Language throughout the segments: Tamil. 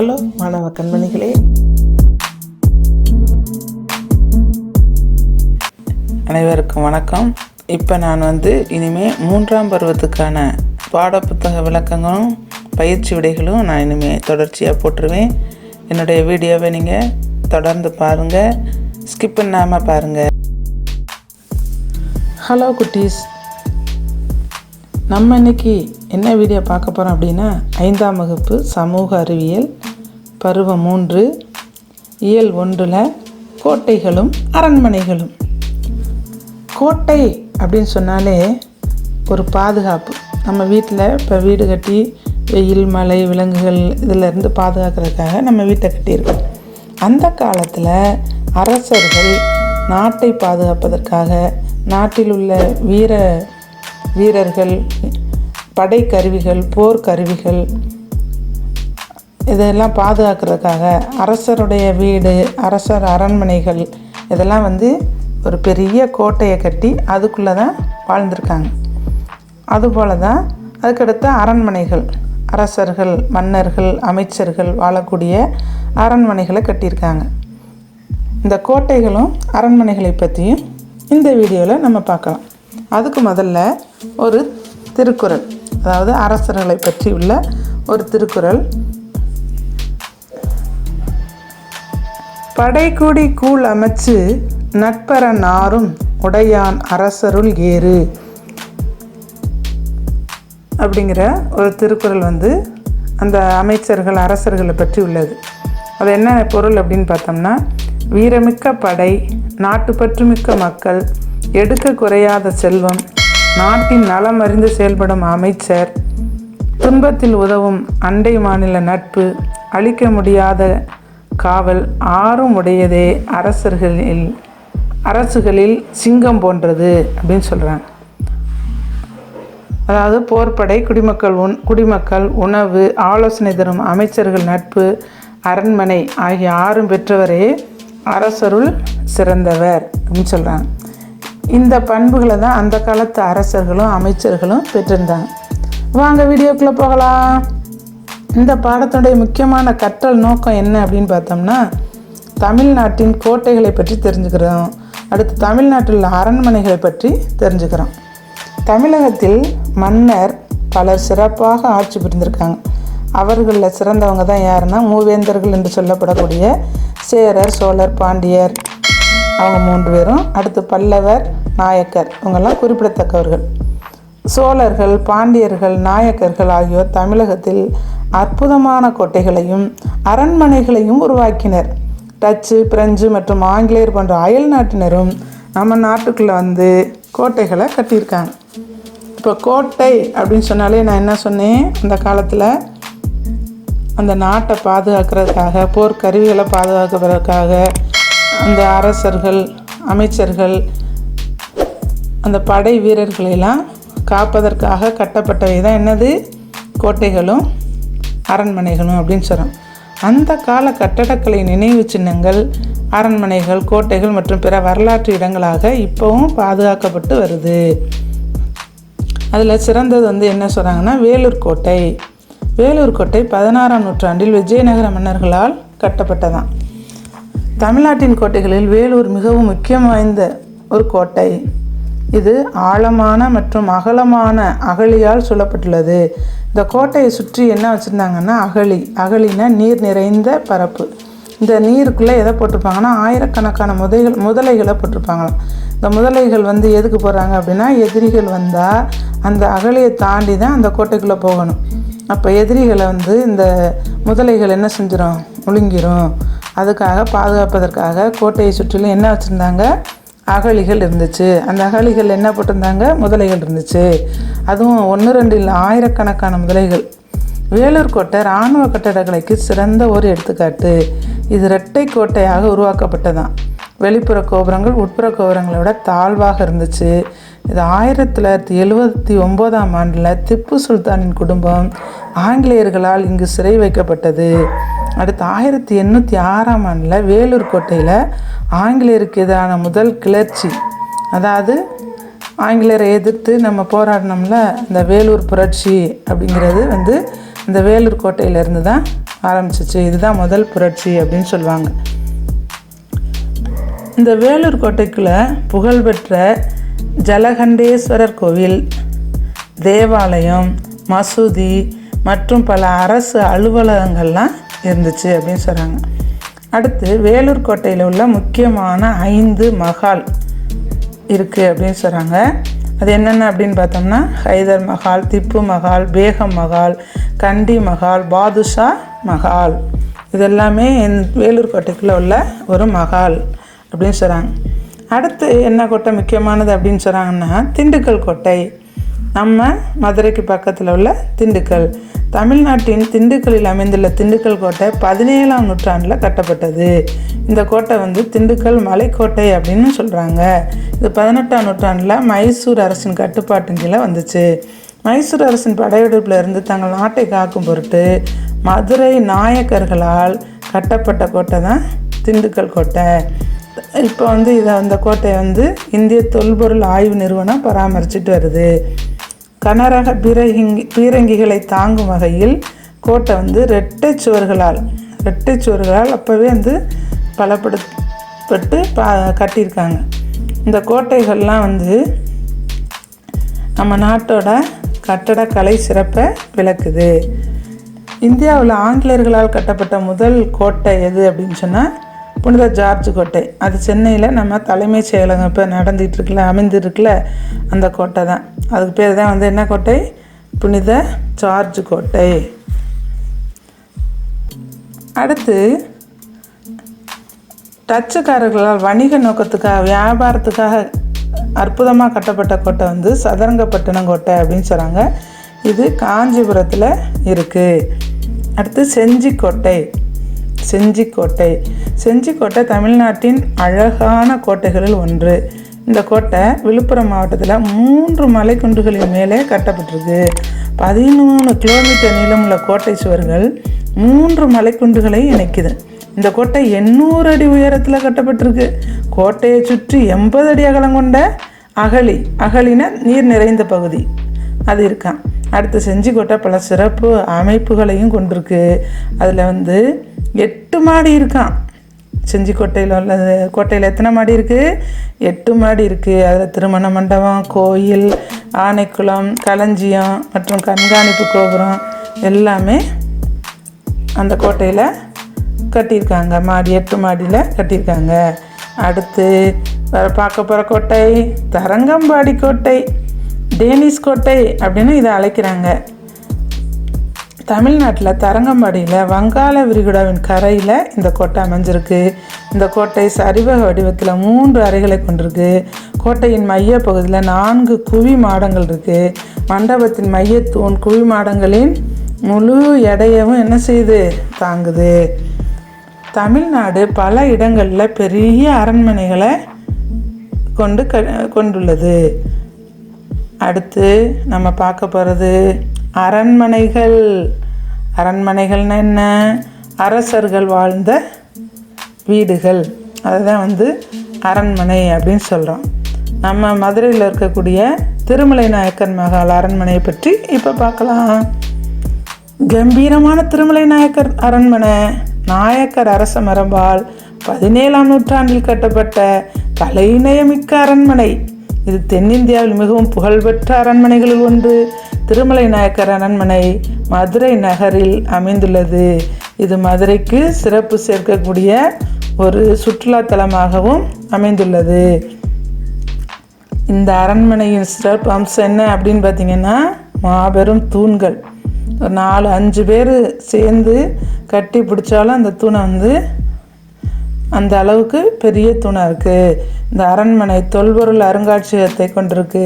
ஹலோ மாணவ கண்மணிகளே. அனைவருக்கும் வணக்கம். இப்போ நான் வந்து இனிமேல் மூன்றாம் பருவத்துக்கான பாடப்புத்தக விளக்கங்களும் பயிற்சி விடைகளும் நான் இனிமேல் தொடர்ச்சியாக போட்டுருவேன். என்னுடைய வீடியோவை நீங்கள் தொடர்ந்து பாருங்கள் ஸ்கிப் பண்ணாமல் பாருங்கள் ஹலோ குட்டீஸ். நம்ம இன்னைக்கு என்ன வீடியோ பார்க்க போகிறோம் அப்படின்னா ஐந்தாம் வகுப்பு சமூக அறிவியல். பருவம் மூன்று. இயல் ஒன்றில் கோட்டைகளும் அரண்மனைகளும். கோட்டை அப்படின்னு சொன்னாலே ஒரு பாதுகாப்பு. நம்ம வீட்டில் இப்போ வீடு கட்டி வெயில் மழை விலங்குகள் இதிலேருந்து பாதுகாக்கிறதுக்காக நம்ம வீட்டை கட்டியிருக்கோம். அந்த காலத்தில் அரசர்கள் நாட்டை பாதுகாப்பதற்காக நாட்டில் உள்ள வீர வீரர்கள் படைக்கருவிகள் போர்க்கருவிகள் இதெல்லாம் பாதுகாக்கிறதுக்காக அரசருடைய வீடு அரசர் அரண்மனைகள் இதெல்லாம் வந்து ஒரு பெரிய கோட்டையை கட்டி அதுக்குள்ளே தான் வாழ்ந்திருக்காங்க. அதுபோல தான் அதுக்கடுத்த அரண்மனைகள் அரசர்கள் மன்னர்கள் அமைச்சர்கள் வாழக்கூடிய அரண்மனைகளை கட்டியிருக்காங்க. இந்த கோட்டைகளும் அரண்மனைகளை பற்றியும் இந்த வீடியோவில் நம்ம பார்க்கலாம். அதுக்கு முதல்ல ஒரு திருக்குறள் அதாவது அரசர்களை பற்றி உள்ள ஒரு திருக்குறள் படைக்குடி கூழ் அமைச்சு நட்பர நாரும் உடையான் அரசருள் ஏறு. அப்படிங்கிற ஒரு திருக்குறள் வந்து அந்த அமைச்சர்கள் அரசர்களை பற்றி உள்ளது. அது என்ன பொருள் அப்படின்னு பார்த்தோம்னா வீரமிக்க படை நாட்டுப்பற்றுமிக்க மக்கள் எடுக்க குறையாத செல்வம் நாட்டின் நலம் அறிந்து செயல்படும் அமைச்சர் துன்பத்தில் உதவும் அண்டை மாநில நட்பு அழிக்க முடியாத காவல் ஆறும் உடையதே அரசர்களில் அரசுகளில் சிங்கம் போன்றது அப்படின்னு சொல்கிறாங்க அதாவது போர்ப்படை குடிமக்கள் உண் குடிமக்கள் உணவு ஆலோசனை தரும் அமைச்சர்கள் நட்பு அரண்மனை ஆகிய ஆறும் பெற்றவரே அரசருள் சிறந்தவர் அப்படின்னு சொல்கிறாங்க இந்த பண்புகளை தான் அந்த காலத்து அரசர்களும் அமைச்சர்களும் பெற்றிருந்தாங்க. வாங்க வீடியோக்குள்ளே போகலாம். இந்த பாடத்தினுடைய முக்கியமான கற்றல் நோக்கம் என்ன அப்படின்னு பார்த்தோம்னா தமிழ்நாட்டின் கோட்டைகளை பற்றி தெரிஞ்சுக்கிறோம். அடுத்து தமிழ்நாட்டில் உள்ள அரண்மனைகளை பற்றி தெரிஞ்சுக்கிறோம். தமிழகத்தில் மன்னர் பலர் சிறப்பாக ஆட்சி புரிந்திருக்காங்க. அவர்களில் சிறந்தவங்க தான் யாருன்னா மூவேந்தர்கள் என்று சொல்லப்படக்கூடிய சேரர் சோழர் பாண்டியர். அவங்க மூன்று பேரும். அடுத்து பல்லவர் நாயக்கர். இவங்கெல்லாம் குறிப்பிடத்தக்கவர்கள். சோழர்கள் பாண்டியர்கள் நாயக்கர்கள் ஆகியோர் தமிழகத்தில் அற்புதமான கோட்டைகளையும் அரண்மனைகளையும் உருவாக்கினர். டச்சு பிரெஞ்சு மற்றும் ஆங்கிலேயர் போன்ற அயல் நாட்டினரும் நம்ம நாட்டுக்குள்ளே வந்து கோட்டைகளை கட்டியிருக்காங்க. இப்போ கோட்டை அப்படின்னு சொன்னாலே நான் என்ன சொன்னேன்? அந்த காலத்தில் அந்த நாட்டை பாதுகாக்கிறதுக்காக போர்க்கருவிகளை பாதுகாக்கிறதுக்காக அந்த அரசர்கள் அமைச்சர்கள் அந்த படை வீரர்களெல்லாம் காப்பதற்காக கட்டப்பட்டவை தான் என்னது? கோட்டைகளும் அரண்மனைகளும் அப்படின்னு சொல்கிறோம் அந்த கால கட்டடக்கலை நினைவு சின்னங்கள் அரண்மனைகள் கோட்டைகள் மற்றும் பிற வரலாற்று இடங்களாக இப்போவும் பாதுகாக்கப்பட்டு வருது. அதில் சிறந்தது வந்து என்ன சொல்கிறாங்கன்னா வேலூர் கோட்டை. வேலூர் கோட்டை பதினாறாம் நூற்றாண்டில் விஜயநகர மன்னர்களால் கட்டப்பட்டதான். தமிழ்நாட்டின் கோட்டைகளில் வேலூர் மிகவும் முக்கியம் வாய்ந்த ஒரு கோட்டை. இது ஆழமான மற்றும் அகலமான அகழியால் சூழப்பட்டுள்ளது. இந்த கோட்டையை சுற்றி என்ன வச்சுருந்தாங்கன்னா அகழி. அகழினா நீர் நிறைந்த பரப்பு. இந்த நீருக்குள்ளே எதை போட்டிருப்பாங்கன்னா ஆயிரக்கணக்கான முதலைகள் முதலைகளை போட்டிருப்பாங்களாம். இந்த முதலைகள் வந்து எதுக்கு போகிறாங்க அப்படின்னா எதிரிகள் வந்தால் அந்த அகழியை தாண்டி தான் அந்த கோட்டைக்குள்ளே போகணும். அப்போ எதிரிகளை வந்து இந்த முதலைகள் என்ன செஞ்சிடும் முழுங்கிரும். அதுக்காக பாதுகாப்பதற்காக கோட்டையை சுற்றிலும் என்ன வச்சுருந்தாங்க? அகழிகள் இருந்துச்சு. அந்த அகழிகள் என்ன போட்டிருந்தாங்க? முதலைகள் இருந்துச்சு. அதுவும் ஒன்று ரெண்டு இல்லை ஆயிரக்கணக்கான முதலைகள். வேலூர் கோட்டை இராணுவ கட்டடக்கலைக்கு சிறந்த ஒரு எடுத்துக்காட்டு. இது இரட்டை கோட்டையாக உருவாக்கப்பட்டதான் வெளிப்புற கோபுரங்கள் உட்புற கோபுரங்களை விட தாழ்வாக இருந்துச்சு. இது ஆயிரத்தி தொள்ளாயிரத்தி எழுபத்தி ஒம்போதாம் ஆண்டில் திப்பு சுல்தானின் குடும்பம் ஆங்கிலேயர்களால் இங்கு சிறை வைக்கப்பட்டது. அடுத்து ஆயிரத்தி எண்ணூற்றி ஆறாம் ஆண்டில் வேலூர் கோட்டையில் ஆங்கிலேயருக்கு எதிரான முதல் கிளர்ச்சி. அதாவது ஆங்கிலேயரை எதிர்த்து நம்ம போராடினோம்ல இந்த வேலூர் புரட்சி அப்படிங்கிறது வந்து இந்த வேலூர் கோட்டையிலேருந்து தான் ஆரம்பிச்சிச்சு. இதுதான் முதல் புரட்சி அப்படின்னு சொல்லுவாங்க. இந்த வேலூர் கோட்டைக்குள்ள புகழ்பெற்ற ஜலகண்டேஸ்வரர் கோவில் தேவாலயம் மசூதி மற்றும் பல அரசு அலுவலகங்கள்லாம் இருந்துச்சு அப்படின்னு சொல்கிறாங்க அடுத்து வேலூர் கோட்டையில் உள்ள முக்கியமான ஐந்து மகால் இருக்குது அப்படின்னு சொல்கிறாங்க அது என்னென்ன அப்படின்னு பார்த்தோம்னா ஹைதர் மஹால் திப்பு மஹால் பேகம் மஹால் கண்டி மஹால் பாதுஷா மஹால். இதெல்லாமே என் வேலூர் கோட்டைக்குள்ளே உள்ள ஒரு மஹால் அப்படின்னு சொல்கிறாங்க அடுத்து என்ன கோட்டை முக்கியமானது அப்படின்னு சொல்கிறாங்கன்னா திண்டுக்கல் கோட்டை. நம்ம மதுரைக்கு பக்கத்தில் உள்ள திண்டுக்கல். தமிழ்நாட்டின் திண்டுக்கல்லில் அமைந்துள்ள திண்டுக்கல் கோட்டை பதினேழாம் நூற்றாண்டில் கட்டப்பட்டது. இந்த கோட்டை வந்து திண்டுக்கல் மலைக்கோட்டை அப்படின்னு சொல்கிறாங்க இது பதினெட்டாம் நூற்றாண்டில் மைசூர் அரசின் கட்டுப்பாட்டின் கீழே வந்துச்சு. மைசூர் அரசின் படையெடுப்பில் இருந்து தங்கள் நாட்டை காக்கும் பொருட்டு மதுரை நாயக்கர்களால் கட்டப்பட்ட கோட்டை தான் திண்டுக்கல் கோட்டை. இப்போ வந்து இதை அந்த கோட்டையை வந்து இந்திய தொல்பொருள் ஆய்வு நிறுவனம் பராமரிச்சுட்டு வருது. கனரக பீரங்கி பீரங்கிகளை தாங்கும் வகையில் கோட்டை வந்து ரெட்டை சுவர்களால் ரெட்டை சுவர்களால் அப்போவே வந்து பலப்படுத்தப்பட்டு பா கட்டியிருக்காங்க. இந்த கோட்டைகள்லாம் வந்து நம்ம நாட்டோட கட்டடக்கலை சிறப்பை விளக்குது. இந்தியாவில் ஆங்கிலேயர்களால் கட்டப்பட்ட முதல் கோட்டை எது அப்படின்னு சொன்னால் புனித ஜார்ஜ் கோட்டை. அது சென்னையில் நம்ம தலைமைச் செயலகம் இப்போ நடந்துகிட்டு அமைந்துருக்குல அந்த கோட்டை தான். அதுக்கு பேர் தான் வந்து என்ன கோட்டை? புனித ஜார்ஜ் கோட்டை. அடுத்து டச்சுக்காரர்களால் வணிக நோக்கத்துக்காக வியாபாரத்துக்காக அற்புதமாக கட்டப்பட்ட கோட்டை வந்து சதுரங்கப்பட்டினம் கோட்டை அப்படின்னு சொல்கிறாங்க இது காஞ்சிபுரத்தில் இருக்குது அடுத்து செஞ்சிக்கோட்டை. செஞ்சிக்கோட்டை. செஞ்சிக்கோட்டை தமிழ்நாட்டின் அழகான கோட்டைகளில் ஒன்று. இந்த கோட்டை விழுப்புரம் மாவட்டத்தில் மூன்று மலைக்குன்றுகளின் மேலே கட்டப்பட்டிருக்கு. பதிமூணு கிலோமீட்டர் நீளமுள்ள கோட்டை சுவர்கள் மூன்று மலைக்குன்றுகளை இணைக்குது. இந்த கோட்டை எண்ணூறு அடி உயரத்தில் கட்டப்பட்டிருக்கு. கோட்டையை சுற்றி எண்பது அடி அகலம் கொண்ட அகழி அகழின நீர் நிறைந்த பகுதி. அது இருக்கான் அடுத்து செஞ்சிக்கோட்டை பல சிறப்பு அமைப்புகளையும் கொண்டிருக்கு. அதில் வந்து எட்டு மாடி இருக்கான் செஞ்சிக்கோட்டையில் உள்ளது கோட்டையில் எத்தனை மாடி இருக்குது எட்டு மாடி இருக்குது அதில் திருமண மண்டபம் கோயில் ஆனைக்குளம் களஞ்சியம் மற்றும் கண்காணிப்பு கோபுரம் எல்லாமே அந்த கோட்டையில் கட்டியிருக்காங்க. மாடி எட்டு மாடியில் கட்டியிருக்காங்க. அடுத்து பார்க்க போகிற கோட்டை தரங்கம்பாடி கோட்டை. டேனிஸ் கோட்டை அப்படின்னு இதை அழைக்கிறாங்க. தமிழ்நாட்டில் தரங்கம்பாடியில் வங்காள விரிகுடாவின் கரையில் இந்த கோட்டை அமைஞ்சிருக்கு. இந்த கோட்டை சரிவக வடிவத்தில் மூன்று அறைகளை கொண்டிருக்கு. கோட்டையின் மைய பகுதியில் நான்கு குவி மாடங்கள் இருக்குது மண்டபத்தின் மையத்தூண் குவி மாடங்களின் முழு எடையவும் என்ன செய்யுது? தாங்குது. தமிழ்நாடு பல இடங்களில் பெரிய அரண்மனைகளை கொண்டு க கொண்டுள்ளது. அடுத்து நம்ம பார்க்க போகிறது அரண்மனைகள். அரண்மனைகள்னா என்ன? அரசர்கள் வாழ்ந்த வீடுகள். அதுதான் வந்து அரண்மனை அப்படின்னு சொல்கிறோம் நம்ம மதுரையில் இருக்கக்கூடிய திருமலை நாயக்கன் மகால் அரண்மனையை பற்றி இப்போ பார்க்கலாம். கம்பீரமான திருமலை நாயக்கர் அரண்மனை. நாயக்கர் அரச மரபால் பதினேழாம் நூற்றாண்டில் கட்டப்பட்ட கலைநயமிக்க அரண்மனை. இது தென்னிந்தியாவில் மிகவும் புகழ்பெற்ற அரண்மனைகளில் ஒன்று. திருமலை நாயக்கர் அரண்மனை மதுரை நகரில் அமைந்துள்ளது. இது மதுரைக்கு சிறப்பு சேர்க்கக்கூடிய ஒரு சுற்றுலாத்தலமாகவும் அமைந்துள்ளது. இந்த அரண்மனையின் சிறப்பு அம்சம் என்ன அப்படின்னு பார்த்தீங்கன்னா மாபெரும் தூண்கள். ஒரு நாலு அஞ்சு பேர் சேர்ந்து கட்டி பிடிச்சாலும் அந்த தூணை வந்து அந்த அளவுக்கு பெரிய தூணாக இருக்குது இந்த அரண்மனை தொல்பொருள் அருங்காட்சியகத்தை கொண்டிருக்கு.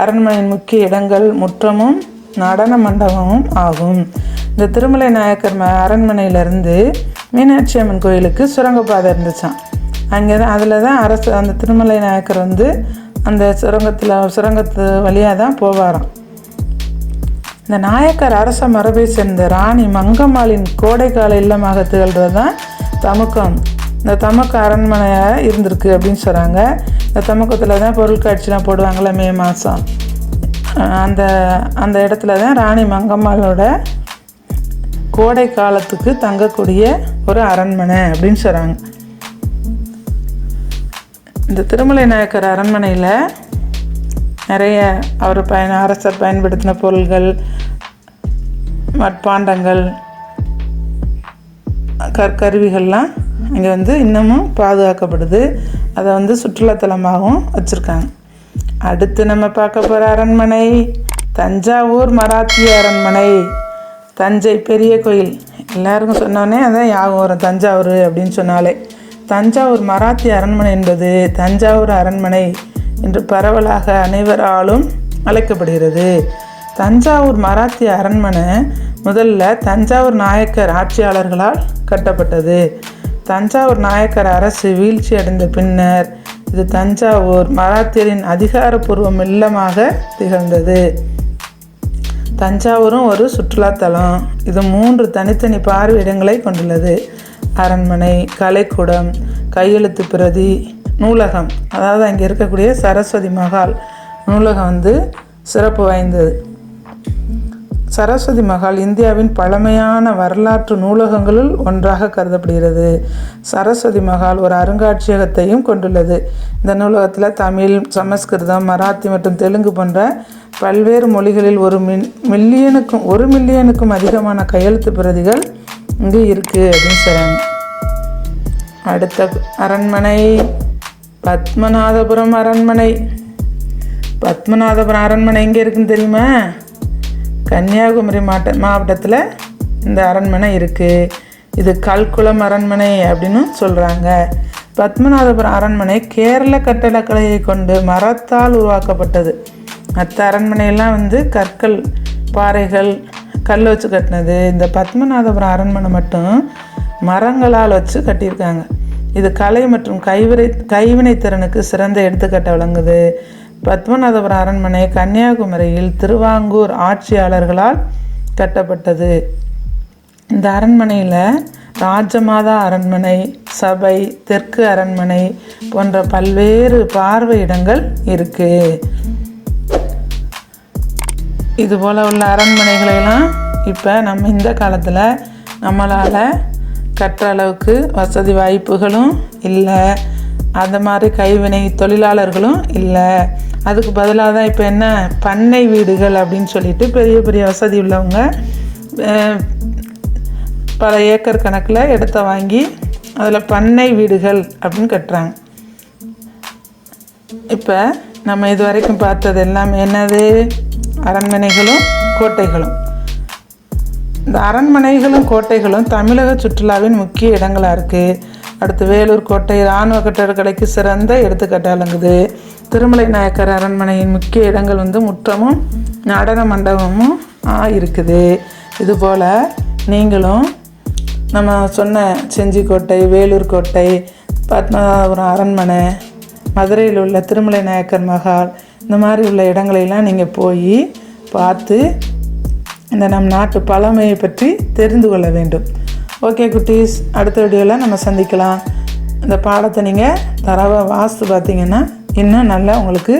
அரண்மனையின் முக்கிய இடங்கள் முற்றமும் நடன மண்டபமும் ஆகும். இந்த திருமலை நாயக்கர் ம அரண்மனையிலேருந்து மீனாட்சி அம்மன் கோயிலுக்கு சுரங்கப்பாதை இருந்துச்சான் அங்கே தான் அதில் தான் அரசு அந்த திருமலை நாயக்கர் வந்து அந்த சுரங்கத்தில் சுரங்கத்து வழியாக தான் போவாராம். இந்த நாயக்கர் அரச மரபை சேர்ந்த ராணி மங்கம்மாளின் கோடைக்கால இல்லமாக திகழ்கிறது தான் தமுக்கம். இந்த தமக்கு அரண்மனையாக இருந்திருக்கு அப்படின்னு சொல்கிறாங்க இந்த தமக்கத்தில் தான் பொருட்காட்சிலாம் போடுவாங்களே மே மாதம் அந்த அந்த இடத்துல தான் ராணி மங்கம்மாளோட கோடை காலத்துக்கு தங்கக்கூடிய ஒரு அரண்மனை அப்படின்னு சொல்கிறாங்க இந்த திருமலை நாயக்கர் அரண்மனையில் நிறைய அவர் பயன் அரசர் பயன்படுத்தின பொருள்கள் மட்பாண்டங்கள் கற்கருவிகள்லாம் இங்கே வந்து இன்னமும் பாதுகாக்கப்படுது. அதை வந்து சுற்றுலாத்தலமாகவும் வச்சுருக்காங்க. அடுத்து நம்ம பார்க்க போகிற அரண்மனை தஞ்சாவூர் மராத்திய அரண்மனை தஞ்சை பெரிய கோயில். எல்லாருக்கும் சொன்னோன்னே அதான் யாகம் வரும் தஞ்சாவூர் அப்படின்னு சொன்னாலே. தஞ்சாவூர் மராத்திய அரண்மனை என்பது தஞ்சாவூர் அரண்மனை என்று பரவலாக அனைவராலும் அழைக்கப்படுகிறது. தஞ்சாவூர் மராத்திய அரண்மனை முதல்ல தஞ்சாவூர் நாயக்கர் ஆட்சியாளர்களால் கட்டப்பட்டது. தஞ்சாவூர் நாயக்கர் அரசு வீழ்ச்சி அடைந்த பின்னர் இது தஞ்சாவூர் மராத்தியரின் அதிகாரப்பூர்வ இல்லமாக திகழ்ந்தது. தஞ்சாவூரும் ஒரு சுற்றுலாத்தலம் இது மூன்று தனித்தனி பார்வையிடங்களை கொண்டுள்ளது. அரண்மனை கலைக்கூடம் கையெழுத்து பிரதி நூலகம். அதாவது அங்கே இருக்கக்கூடிய சரஸ்வதி மகால் நூலகம் வந்து சிறப்பு வாய்ந்தது. சரஸ்வதி மகால் இந்தியாவின் பழமையான வரலாற்று நூலகங்களுள் ஒன்றாக கருதப்படுகிறது. சரஸ்வதி மகால் ஒரு அருங்காட்சியகத்தையும் கொண்டுள்ளது. இந்த நூலகத்தில் தமிழ் சமஸ்கிருதம் மராத்தி மற்றும் தெலுங்கு போன்ற பல்வேறு மொழிகளில் ஒரு மின் மில்லியனுக்கும் ஒரு மில்லியனுக்கும் அதிகமான கையெழுத்து பிரதிகள் இங்கு இருக்குது அப்படின்னு சொல்கிறாங்க அடுத்த அரண்மனை பத்மநாதபுரம் அரண்மனை. பத்மநாதபுரம் அரண்மனை எங்கே இருக்குன்னு தெரியுமா? கன்னியாகுமரி மாவட்ட மாவட்டத்தில் இந்த அரண்மனை இருக்குது இது கல்குளம் அரண்மனை அப்படின்னு சொல்கிறாங்க பத்மநாதபுரம் அரண்மனை கேரள கட்டடக்கலையை கொண்டு மரத்தால் உருவாக்கப்பட்டது. மற்ற அரண்மனையெல்லாம் வந்து கற்கள் பாறைகள் கல் வச்சு கட்டினது. இந்த பத்மநாதபுரம் அரண்மனை மட்டும் மரங்களால் வச்சு கட்டியிருக்காங்க. இது கலை மற்றும் கைவினை கைவினை திறனுக்கு சிறந்த எடுத்துக்காட்டை விளங்குது பத்மநாதபுரம் அரண்மனை கன்னியாகுமரியில் திருவாங்கூர் ஆட்சியாளர்களால் கட்டப்பட்டது. இந்த அரண்மனையில் ராஜமாதா அரண்மனை சபை தெற்கு அரண்மனை போன்ற பல்வேறு பார்வையிடங்கள் இருக்குது இது போல் உள்ள அரண்மனைகளெல்லாம் இப்போ நம்ம இந்த காலத்தில் நம்மளால் கற்ற அளவுக்கு வசதி வாய்ப்புகளும் இல்லை. அந்த மாதிரி கைவினை தொழிலாளர்களும் இல்லை. அதுக்கு பதிலாக தான் இப்போ என்ன? பண்ணை வீடுகள் அப்படின்னு சொல்லிட்டு பெரிய பெரிய வசதி உள்ளவங்க பல ஏக்கர் கணக்கில் இடத்த வாங்கி அதில் பண்ணை வீடுகள் அப்படின்னு கட்டுறாங்க. இப்போ நம்ம இது வரைக்கும் பார்த்தது எல்லாம் என்னது? அரண்மனைகளும் கோட்டைகளும். இந்த அரண்மனைகளும் கோட்டைகளும் தமிழக சுற்றுலாவின் முக்கிய இடங்களாக இருக்குது அடுத்து வேலூர் கோட்டை இராணுவ கட்டடக்கலைக்கு சிறந்த எடுத்துக்காட்டாக விளங்குது. திருமலை நாயக்கர் அரண்மனையின் முக்கிய இடங்கள் வந்து முற்றமும் நடன மண்டபமும் இருக்குது. இதுபோல் நீங்களும் நம்ம சொன்ன செஞ்சிக்கோட்டை வேலூர் கோட்டை பத்மநாபபுரம் அரண்மனை மதுரையில் உள்ள திருமலை நாயக்கர் மகால் இந்த மாதிரி உள்ள இடங்களையெல்லாம் நீங்கள் போய் பார்த்து இந்த நம் நாட்டு பழமையை பற்றி தெரிந்து கொள்ள வேண்டும். ஓகே குட்டீஸ். அடுத்த வீடியோவில் நம்ம சந்திக்கலாம். இந்த பாடத்தை நீங்கள் தரவாக வாசித்து பார்த்தீங்கன்னா இன்னும் நல்லா உங்களுக்கு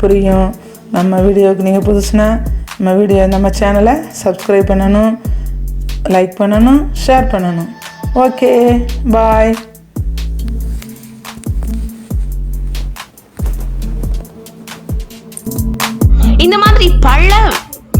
புரியும். நம்ம வீடியோவுக்கு நீங்கள் புதுசுனா நம்ம வீடியோ நம்ம சேனலை சப்ஸ்கிரைப் பண்ணணும் லைக் பண்ணணும் ஷேர் பண்ணணும். ஓகே பாய் இந்த மாதிரி பல